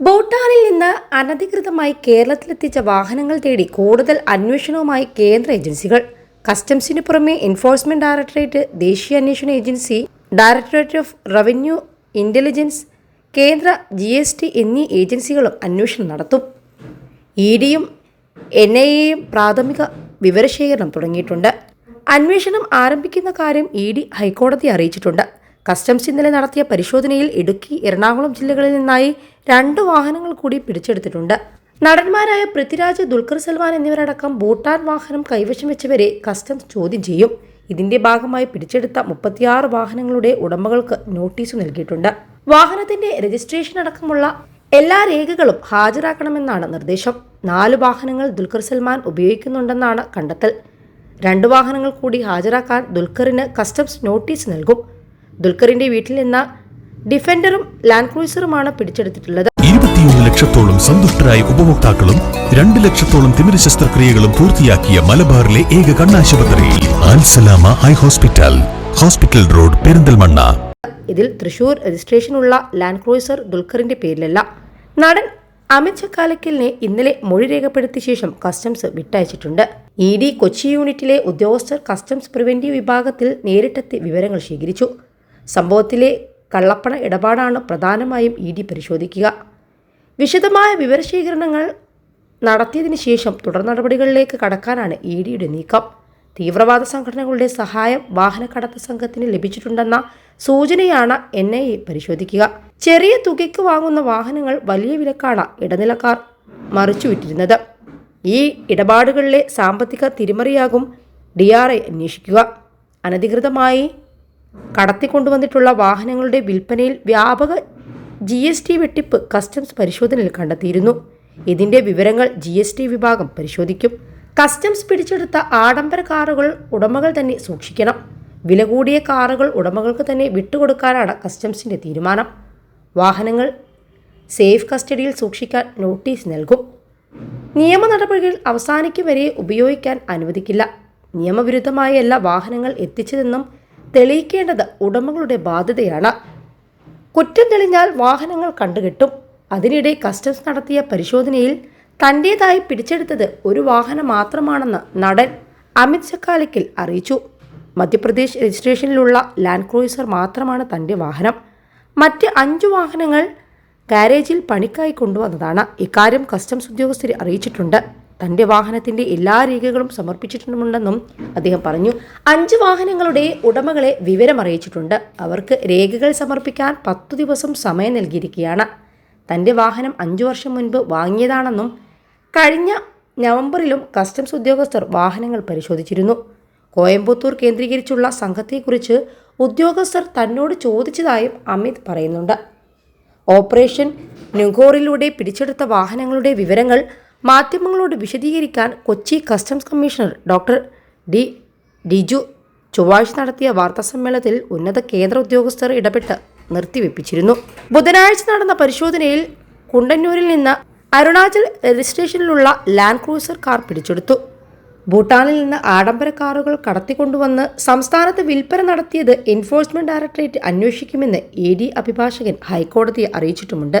ഭൂട്ടാനിൽ നിന്ന് അനധികൃതമായി കേരളത്തിലെത്തിച്ച വാഹനങ്ങൾ തേടി കൂടുതൽ അന്വേഷണവുമായി കേന്ദ്ര ഏജൻസികൾ. കസ്റ്റംസിന് പുറമെ എൻഫോഴ്സ്മെന്റ് ഡയറക്ടറേറ്റ് ദേശീയ അന്വേഷണ agency directorate of revenue intelligence കേന്ദ്ര ജി എസ് ടി എന്നീ ഏജൻസികളും അന്വേഷണം നടത്തും. ഇ ഡിയും എൻ ഐ എയും പ്രാഥമിക വിവരശേഖരണം തുടങ്ങിയിട്ടുണ്ട്. അന്വേഷണം ആരംഭിക്കുന്ന കാര്യം ഇ ഡി അറിയിച്ചിട്ടുണ്ട്. കസ്റ്റംസ് ഇന്നലെ നടത്തിയ പരിശോധനയിൽ ഇടുക്കി എറണാകുളം ജില്ലകളിൽ നിന്നായി രണ്ട് വാഹനങ്ങൾ കൂടി പിടിച്ചെടുത്തിട്ടുണ്ട്. നടന്മാരായ പൃഥ്വിരാജ് ദുൽഖർ സൽമാൻ എന്നിവരടക്കം ഭൂട്ടാൻ വാഹനം കൈവശം വെച്ചവരെ കസ്റ്റംസ് ചോദ്യം ചെയ്യും. ഇതിന്റെ ഭാഗമായി പിടിച്ചെടുത്ത മുപ്പത്തിയാറ് വാഹനങ്ങളുടെ ഉടമകൾക്ക് നോട്ടീസ് നൽകിയിട്ടുണ്ട്. വാഹനത്തിന്റെ രജിസ്ട്രേഷൻ അടക്കമുള്ള എല്ലാ രേഖകളും ഹാജരാക്കണമെന്നാണ് നിർദ്ദേശം. നാല് വാഹനങ്ങൾ ദുൽഖർ സൽമാൻ ഉപയോഗിക്കുന്നുണ്ടെന്നാണ് കണ്ടെത്തൽ. രണ്ട് വാഹനങ്ങൾ കൂടി ഹാജരാക്കാൻ ദുൽഖറിന് കസ്റ്റംസ് നോട്ടീസ് നൽകും. ദുൽഖറിന്റെ വീട്ടിൽ നിന്ന് ഡിഫൻഡറും ലാൻഡ് ക്രൂസറുമാണ് പിടിച്ചെടുത്തിട്ടുള്ളത്. ഇരുപത്തിയൊന്ന് ലക്ഷത്തോളം സന്തുഷ്ടരായ ഉപഭോക്താക്കളും രണ്ട് ലക്ഷത്തോളം തിമിര ശസ്ത്രക്രിയകളും പൂർത്തിയാക്കിയ മലബാറിലെ ഏക കണ്ണാശുപത്രിയിൽ Alsalama eye hospital hospital road Perinthalmanna. ഇതിൽ തൃശൂർ രജിസ്ട്രേഷനുള്ള ലാൻഡ് ക്രൂസർ ദുൽഖറിന്റെ പേരിലല്ല. നടൻ അമിത് ചക്കാലക്കലിനെ ഇന്നലെ മൊഴി രേഖപ്പെടുത്തിയ ശേഷം കസ്റ്റംസ് വിട്ടയച്ചിട്ടുണ്ട്. ഇ ഡി കൊച്ചി യൂണിറ്റിലെ ഉദ്യോഗസ്ഥർ കസ്റ്റംസ് പ്രിവെന്റീവ് വിഭാഗത്തിൽ നേരിട്ടെത്തി വിവരങ്ങൾ ശേഖരിച്ചു. സംഭവത്തിലെ കള്ളപ്പണ ഇടപാടാണ് പ്രധാനമായും ഇ ഡി പരിശോധിക്കുക. വിശദമായ വിവരശേഖരണങ്ങൾ നടത്തിയതിനു ശേഷം തുടർ നടപടികളിലേക്ക് കടക്കാനാണ് ഇ ഡിയുടെ നീക്കം. തീവ്രവാദ സംഘടനകളുടെ സഹായം വാഹനക്കടത്ത് സംഘത്തിന് ലഭിച്ചിട്ടുണ്ടെന്ന സൂചനയാണ് എൻ ഐ എ പരിശോധിക്കുക. ചെറിയ തുകയ്ക്ക് വാങ്ങുന്ന വാഹനങ്ങൾ വലിയ വിലക്കാണ് ഇടനിലക്കാർ മറിച്ചുവിട്ടിരുന്നത്. ഈ ഇടപാടുകളിലെ സാമ്പത്തിക തിരിമറിയാകും ഡി ആർ ഐ അന്വേഷിക്കുക. അനധികൃതമായി കടത്തിക്കൊണ്ടുവന്നിട്ടുള്ള വാഹനങ്ങളുടെ വിൽപ്പനയിൽ വ്യാപക ജി എസ് ടി വെട്ടിപ്പ് കസ്റ്റംസ് പരിശോധനയിൽ കണ്ടെത്തിയിരുന്നു. ഇതിന്റെ വിവരങ്ങൾ ജി എസ് ടി വിഭാഗം പരിശോധിക്കും. കസ്റ്റംസ് പിടിച്ചെടുത്ത ആഡംബര കാറുകൾ ഉടമകൾ തന്നെ സൂക്ഷിക്കണം. വില കൂടിയ കാറുകൾ ഉടമകൾക്ക് തന്നെ വിട്ടുകൊടുക്കാനാണ് കസ്റ്റംസിന്റെ തീരുമാനം. വാഹനങ്ങൾ സേഫ് കസ്റ്റഡിയിൽ സൂക്ഷിക്കാൻ നോട്ടീസ് നൽകും. നിയമ നടപടികൾ അവസാനിക്കും വരെ ഉപയോഗിക്കാൻ അനുവദിക്കില്ല. നിയമവിരുദ്ധമായ എല്ലാ വാഹനങ്ങൾ എത്തിച്ചതെന്നും തെളിയിക്കേണ്ടത് ഉടമകളുടെ ബാധ്യതയാണ്. കുറ്റം തെളിഞ്ഞാൽ വാഹനങ്ങൾ കണ്ടുകെട്ടും. അതിനിടെ കസ്റ്റംസ് നടത്തിയ പരിശോധനയിൽ തന്റേതായി പിടിച്ചെടുത്തത് ഒരു വാഹനം മാത്രമാണെന്ന് നടൻ അമിത് ചക്കാലിക്കൽ അറിയിച്ചു. മധ്യപ്രദേശ് രജിസ്ട്രേഷനിലുള്ള ലാൻഡ് ക്രൂയിസർ മാത്രമാണ് തന്റെ വാഹനം. മറ്റ് അഞ്ചു വാഹനങ്ങൾ ഗാരേജിൽ പണിക്കായി കൊണ്ടുവന്നതാണ്. ഇക്കാര്യം കസ്റ്റംസ് ഉദ്യോഗസ്ഥരെ അറിയിച്ചിട്ടുണ്ട്. തന്റെ വാഹനത്തിന്റെ എല്ലാ രേഖകളും സമർപ്പിച്ചിട്ടുണ്ടെന്നും അദ്ദേഹം പറഞ്ഞു. അഞ്ച് വാഹനങ്ങളുടെ ഉടമകളെ വിവരം അറിയിച്ചിട്ടുണ്ട്. അവർക്ക് രേഖകൾ സമർപ്പിക്കാൻ പത്തു ദിവസം സമയം നൽകിയിരിക്കുകയാണ്. തന്റെ വാഹനം അഞ്ചു വർഷം മുൻപ് വാങ്ങിയതാണെന്നും കഴിഞ്ഞ നവംബറിലും കസ്റ്റംസ് ഉദ്യോഗസ്ഥർ വാഹനങ്ങൾ പരിശോധിച്ചിരുന്നു. കോയമ്പത്തൂർ കേന്ദ്രീകരിച്ചുള്ള സംഘത്തെക്കുറിച്ച് ഉദ്യോഗസ്ഥർ തന്നോട് ചോദിച്ചതായും അമിത് പറയുന്നുണ്ട്. ഓപ്പറേഷൻ നുഗോറിലൂടെ പിടിച്ചെടുത്ത വാഹനങ്ങളുടെ വിവരങ്ങൾ മാധ്യമങ്ങളോട് വിശദീകരിക്കാൻ Kochi customs commissioner doctor D Diju ചൊവ്വാഴ്ച നടത്തിയ വാർത്താസമ്മേളനത്തിൽ ഉന്നത കേന്ദ്ര ഉദ്യോഗസ്ഥർ ഇടപെട്ട് നിർത്തിവെപ്പിച്ചിരുന്നു. ബുധനാഴ്ച നടന്ന പരിശോധനയിൽ കുണ്ടന്നൂരിൽ നിന്ന് അരുണാചൽ രജിസ്ട്രേഷനിലുള്ള ലാൻഡ് ക്രൂസർ കാർ പിടിച്ചെടുത്തു. ഭൂട്ടാനിൽ നിന്ന് ആഡംബര കാറുകൾ കടത്തിക്കൊണ്ടുവന്ന് സംസ്ഥാനത്ത് വിൽപ്പന നടത്തിയത് എൻഫോഴ്സ്മെന്റ് ഡയറക്ടറേറ്റ് അന്വേഷിക്കുമെന്ന് എ ഡി അഭിഭാഷകൻ ഹൈക്കോടതിയെ അറിയിച്ചിട്ടുമുണ്ട്.